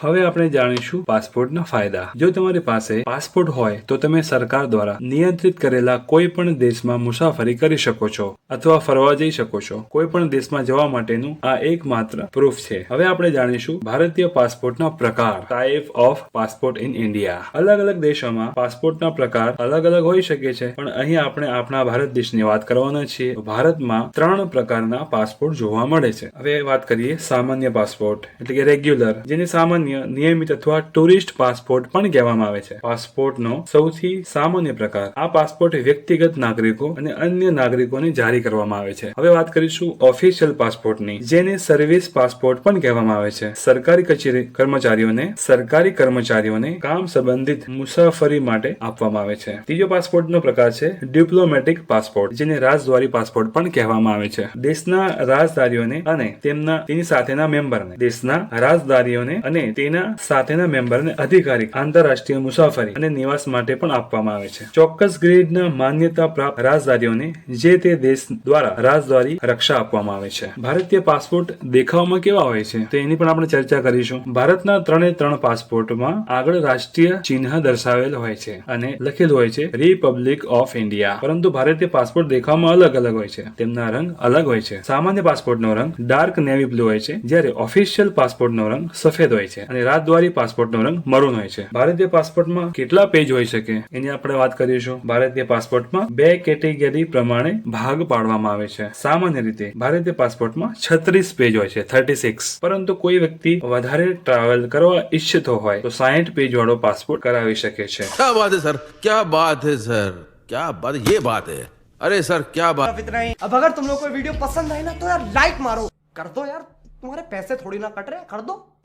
હવે આપણે જાણીશું પાસપોર્ટના ફાયદા. જો તમારી પાસે પાસપોર્ટ હોય, તો તમે સરકાર દ્વારા નિયંત્રિત કરેલા કોઈ પણ દેશમાં મુસાફરી કરી શકો છો અથવા ફરવા જઈ શકો છો. કોઈ પણ દેશમાં જવા માટેનું આ એકમાત્ર પ્રૂફ છે. હવે આપણે જાણીશું ભારતીય પાસપોર્ટના પ્રકાર. Type of passport in India અલગ અલગ દેશોમાં પાસપોર્ટના પ્રકાર અલગ અલગ હોઈ શકે છે, પણ અહીં આપણે આપણા ભારત દેશની વાત કરવાના છીએ. ભારતમાં ત્રણ પ્રકારના પાસપોર્ટ જોવા મળે છે. હવે વાત કરીએ સામાન્ય પાસપોર્ટ, એટલે કે રેગ્યુલર જેને સામાન્ય નિયમિત અથવા ટુરિસ્ટ પાસપોર્ટ પણ કહેવામાં આવે છે. પાસપોર્ટનો સૌથી સામાન્ય પ્રકાર, આ પાસપોર્ટ વ્યક્તિગત નાગરિકો અને અન્ય નાગરિકોને જારી કરવામાં આવે છે. હવે વાત કરીશું ઓફિશિયલ પાસપોર્ટની, જેને સર્વિસ પાસપોર્ટ પણ કહેવામાં આવે છે. સરકારી કચેરી કર્મચારીઓને સરકારી કર્મચારીઓને કામ સંબંધિત મુસાફરી માટે આપવામાં આવે છે. ત્રીજો પાસપોર્ટનો પ્રકાર છે ડિપ્લોમેટિક પાસપોર્ટ જેને રાજદ્વારી પાસપોર્ટ પણ કહેવામાં આવે છે. દેશના રાજદારીઓને અને તેમના, તેની સાથેના મેમ્બરને દેશના રાજદારીઓને અને તેના સાથેના મેમ્બરને અધિકારી આંતરરાષ્ટ્રીય મુસાફરી અને નિવાસ માટે પણ આપવામાં આવે છે. ચોક્કસ ગ્રેડના માન્યતા પ્રાપ્ત રાજદારીઓને જે તે દેશ દ્વારા રાજદ્વારી રક્ષા આપવામાં આવે છે. ભારતીય પાસપોર્ટ દેખાવમાં કેવા હોય છે? તો એની પણ આપણે ચર્ચા કરીશું. ભારતના ત્રણે ત્રણ પાસપોર્ટમાં આગળ રાષ્ટ્રીય ચિહ્ન દર્શાવેલ હોય છે અને લખેલું હોય છે રિપબ્લિક ઓફ ઇન્ડિયા પરંતુ ભારતીય પાસપોર્ટ દેખાવમાં અલગ અલગ હોય છે. તેમના રંગ અલગ હોય છે. સામાન્ય પાસપોર્ટનો રંગ ડાર્ક નેવી બ્લુ હોય છે. જ્યારે ઓફિશિયલ પાસપોર્ટનો રંગ સફેદ હોય છે. અને રાજદ્વારી પાસપોર્ટનો રંગ મરૂન હોય છે ભારતીય પાસપોર્ટમાં કેટલા પેજ હોઈ શકે એની આપણે વાત કરીશું ભારતીય પાસપોર્ટમાં બે કેટેગરી પ્રમાણે ભાગ પાડવામાં આવે છે સામાન્ય રીતે ભારતીય પાસપોર્ટમાં છત્રીસ પેજ હોય છે થર્ટી સિક્સ પરંતુ કોઈ વ્યક્તિ વધારે ટ્રાવેલ કરવા ઈચ્છતો હોય તો સાહીઠ પેજ વાળો પાસપોર્ટ કરાવી શકે છે क्या बात है सर क्या बात है सर क्या बात ये बात है अरे सर क्या बात अब इतना ही अब अगर तुम लोग को ये वीडियो पसंद आई ना तो यार लाइक मारो कर दो यार तुम्हारे पैसे थोड़ी ना कट रहे हैं, कर दो